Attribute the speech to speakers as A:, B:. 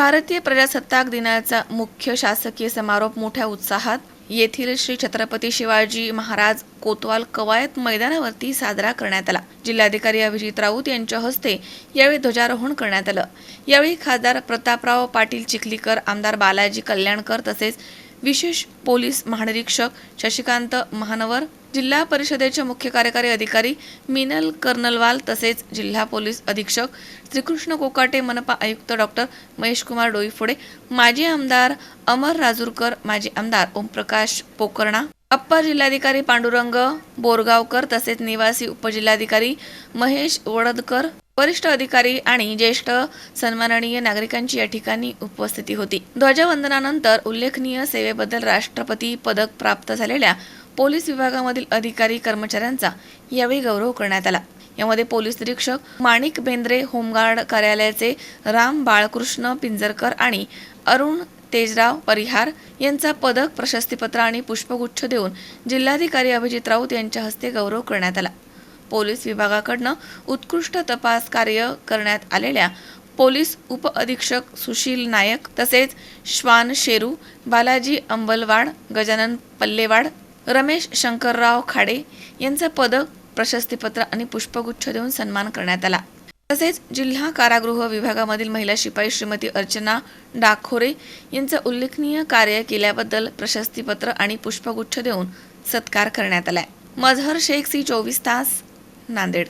A: भारतीय प्रजासत्ताक दिनाचा मुख्य शासकीय समारोप मोठ्या उत्साहात. येथील श्री छत्रपती शिवाजी महाराज कोतवाल कवायत मैदानावरती साजरा करण्यात आला. जिल्हाधिकारी अभिजित राऊत यांच्या हस्ते यावेळी ध्वजारोहण करण्यात आलं. यावेळी खासदार प्रतापराव पाटील चिखलीकर आमदार बालाजी कल्याणकर तसेच विशेष पोलीस महानिरीक्षक शशिकांत महानवर जिल्हा परिषदेचे मुख्य कार्यकारी अधिकारी मिनल कर्नलवाल तसेच जिल्हा पोलीस अधीक्षक श्रीकृष्ण कोकाटे मनपा आयुक्त डॉक्टर महेशकुमार डोईफुडे डोईफोडे माजी आमदार अमर राजूरकर माजी आमदार ओमप्रकाश पोकर्णा अप्पर जिल्हाधिकारी पांडुरंग बोरगावकर तसेच निवासी उपजिल्हाधिकारी महेश वडदकर वरिष्ठ अधिकारी आणि ज्येष्ठ सन्माननीय नागरिकांची या ठिकाणी उपस्थिती होती. ध्वजवंदनानंतर उल्लेखनीय सेवेबद्दल राष्ट्रपती पदक प्राप्त झालेल्या पोलीस विभागामधील अधिकारी कर्मचाऱ्यांचा यावेळी गौरव करण्यात आला. यामध्ये पोलीस निरीक्षक माणिक बेंद्रे होमगार्ड कार्यालयाचे राम बाळकृष्ण पिंजरकर आणि अरुण तेजराव परिहार यांचा पदक प्रशस्तीपत्र आणि पुष्पगुच्छ देऊन जिल्हाधिकारी अभिजित राऊत यांच्या हस्ते गौरव करण्यात आला. पोलीस विभागाकडनं उत्कृष्ट तपास कार्य करण्यात आलेल्या पोलीस उप अधीक्षक सुशील नायक तसेच श्वान शेरू बालाजी अंबलवाड गजानन पल्लेवाड रमेश शंकरराव खाडे यांचा पदक प्रशस्तीपत्र आणि पुष्पगुच्छ देऊन सन्मान करण्यात आला. तसेच जिल्हा कारागृह विभागामधील महिला शिपाई श्रीमती अर्चना डाखोरे यांचं उल्लेखनीय कार्य केल्याबद्दल प्रशस्तीपत्र आणि पुष्पगुच्छ देऊन सत्कार करण्यात आलाय. मजहर शेख सी चोवीस तास नांदेड